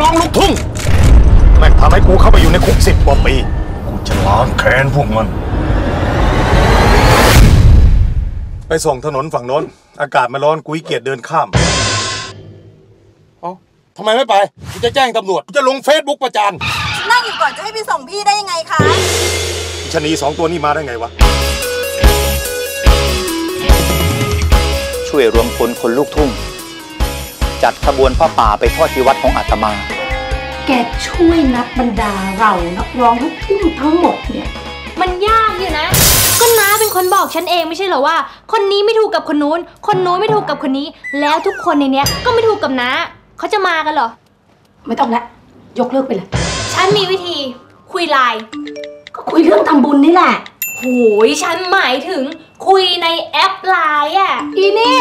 ร้องลูกทุ่ง แม่งทำให้กูเข้าไปอยู่ในคุกสิบกว่าปี กูจะล้างแค้นพวกมัน ไปส่งถนนฝั่งโน้น อากาศมันร้อนกูขี้เกียจเดินข้าม เอ้าทำไมไม่ไป กูจะแจ้งตำรวจ กูจะลงเฟซบุ๊กประจานนั่งอยู่ก่อนจะให้ไปส่งพี่ได้ยังไงคะ ชะนีสองตัวนี้มาได้ไงวะ ช่วยรวมพลคนลูกทุ่ง จัดขบวนผ้าป่าไปทอดที่วัดของอาตมา แกช่วยนับบรรดาเรานักร้องลูกทุ่งทั้งหมดเนี่ย มันยากอยู่นะ ก็น้าเป็นคนบอกฉันเองไม่ใช่เหรอว่า คนนี้ไม่ถูกกับคนนู้น คนนู้นไม่ถูกกับคนนี้ แล้วทุกคนในเนี้ยก็ไม่ถูกกับน้าเขาจะมากันเหรอ ไม่ต้องละยกเลิกไปเลย ฉันมีวิธีคุยไลน์ก็คุยเรื่องทำบุญนี่แหละโหยฉันหมายถึงคุยในแอปไลน์อะอีนี่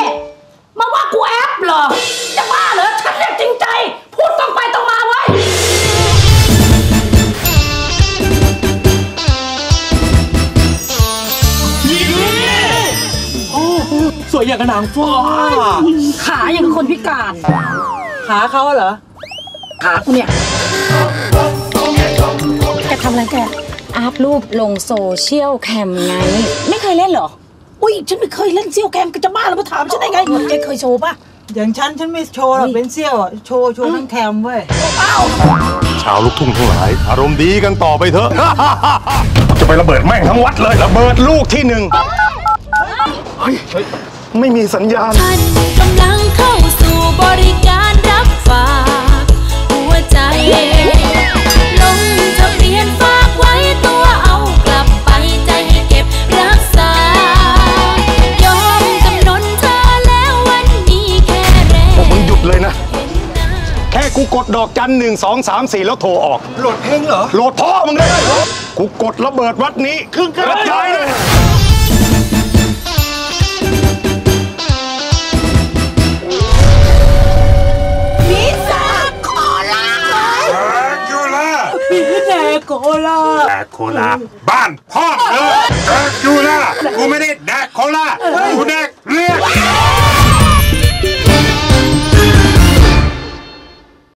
วยอย่างกับนางฟ้าขาอย่างกับคนพิการขาเขาเหรอขากูเนี่ยแกทำอะไรแกอัพรูปลงโซเชียลแคมไง ไม่เคยเล่นเหรอ อุ้ยฉันไม่เคยเล่นเซี่ยวแกมก็จะบ้าแล้วมาถามฉันได้ไงแกเคยโชว์ปะอย่างฉันฉันไม่โชว์หรอกเป็นเซี่ยวอะโชว์โชว์ทั้งแคมเว้ยชาวลูกทุ่งทั้งหลาย อารมณ์ดีกันต่อไปเถอะ จะไประเบิดแม่งทั้งวัดเลย ระเบิดลูกที่หนึ่งเฮ้ยเฮ้ย ไม่มีสัญญาณ ท่านกำลังเข้าสู่บริการรับฝากหัวใจ ลงทะเบียนฝากไว้ตัวเอากลับไปใจให้เก็บรักษา ยอมจำนนเธอแล้ววันนี้แค่แรพวกกมึงหยุดเลยนะเห็นหน้าแค่กูกดดอกจันหนึ่งสองสามสี่แล้วโทรออก โหลดเพลงเหรอ โหลดพ่อมึงเลย กูกดระเบิดวัดนี้ครึ่งกระจายเลยยู โคลาแดกโคลาบ้านพ่อเลยดกยูล่ากูไม่ได้แดกโคลากูแดก